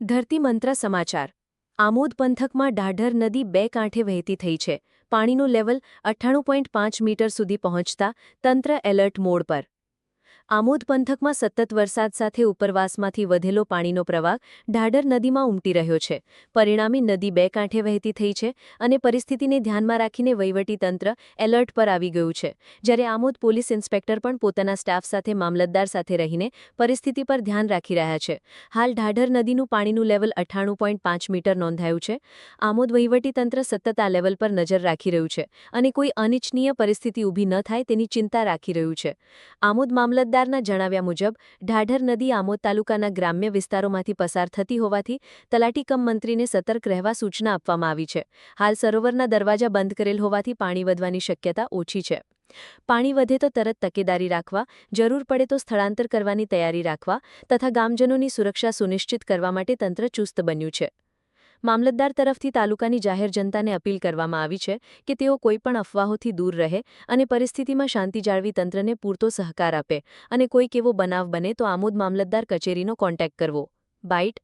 ધરતી મંત્ર સમાચાર. આમોદ પંથકમાં ઢાઢર નદી બે કાંઠે વહેતી થઈ છે. પાણીનું લેવલ અઠ્ઠાણું પોઈન્ટ પાંચ મીટર સુધી પહોંચતા તંત્ર એલર્ટ મોડ પર. આમોદ પંથકમાં સતત વરસાદ સાથે ઉપરવાસમાંથી વધેલો પાણીનો પ્રવાહ ઢાઢર નદીમાં ઉમટી રહ્યો છે. પરિણામે નદી બે કાંઠે વહેતી થઈ છે અને પરિસ્થિતિને ધ્યાનમાં રાખીને વહીવટીતંત્ર એલર્ટ પર આવી ગયું છે. જ્યારે આમોદ પોલીસ ઇન્સ્પેક્ટર પણ પોતાના સ્ટાફ સાથે મામલતદાર સાથે રહીને પરિસ્થિતિ પર ધ્યાન રાખી રહ્યા છે. હાલ ઢાઢર નદીનું પાણીનું લેવલ અઠ્ઠાણું મીટર નોંધાયું છે. આમોદ વહીવટીતંત્ર સતત આ લેવલ પર નજર રાખી રહ્યું છે અને કોઈ અનિચ્છનીય પરિસ્થિતિ ઊભી ન થાય તેની ચિંતા રાખી રહ્યું છે. આમોદ મામલતદારના જણાવ્યા મુજબ, ઢાઢર નદી આમોદ તાલુકાના ગ્રામ્ય વિસ્તારોમાંથી પસાર થતી હોવાથી તલાટી કમ મંત્રીને સતર્ક રહેવા સૂચના આપવામાં આવી છે. હાલ સરોવરના દરવાજા બંધ કરેલ હોવાથી પાણી વધવાની શક્યતા ઓછી છે. પાણી વધે તો તરત તકેદારી રાખવા, જરૂર પડે તો સ્થળાંતર કરવાની તૈયારી રાખવા તથા ગામજનોની સુરક્ષા સુનિશ્ચિત કરવા માટે તંત્ર ચુસ્ત બન્યું છે. મામલતદાર તરફથી તાલુકાની જાહેર જનતાને અપીલ કરવામાં આવી છે કે તેઓ કોઈપણ અફવાઓથી દૂર રહે અને પરિસ્થિતિમાં શાંતિ જાળવી તંત્રને પૂરતો સહકાર આપે અને કોઈક એવો બનાવ બને તો આમોદ મામલતદાર કચેરીનો કોન્ટેક્ટ કરવો. બાઇટ,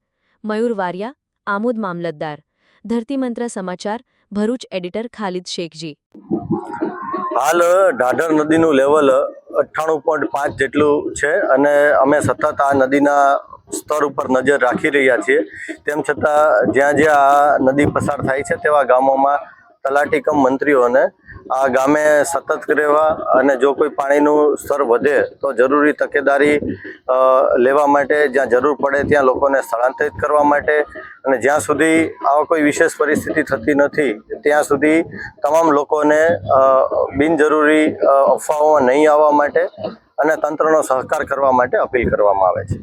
મયુર વારિયા, આમોદ મામલતદાર. ધરતીમંત્ર સમાચાર, ભરૂચ એડિટર ખાલિદ શેખજી. હાલ ઢાઢર નદીનું લેવલ અઠ્ઠાણું પોઈન્ટ પાંચ જેટલું છે અને અમે સતત આ નદીના સ્તર ઉપર નજર રાખી રહ્યા છીએ. તેમ છતાં જ્યાં જ્યાં આ નદી પસાર થાય છે તેવા ગામોમાં તલાટીકમ મંત્રીઓને આ ગામે સતત રહેવા અને જો કોઈ પાણીનું સ્તર વધે તો જરૂરી તકેદારી લેવા માટે જ્યાં જરૂર પડે ત્યાં લોકોને સ્થળાંતરિત કરવા માટે અને જ્યાં સુધી આવા કોઈ વિશેષ પરિસ્થિતિ થતી નથી, ત્યાં સુધી તમામ લોકોને બિનજરૂરી અફવાઓમાં નહીં આવવા માટે અને તંત્રનો સહકાર કરવા માટે અપીલ કરવામાં આવે છે.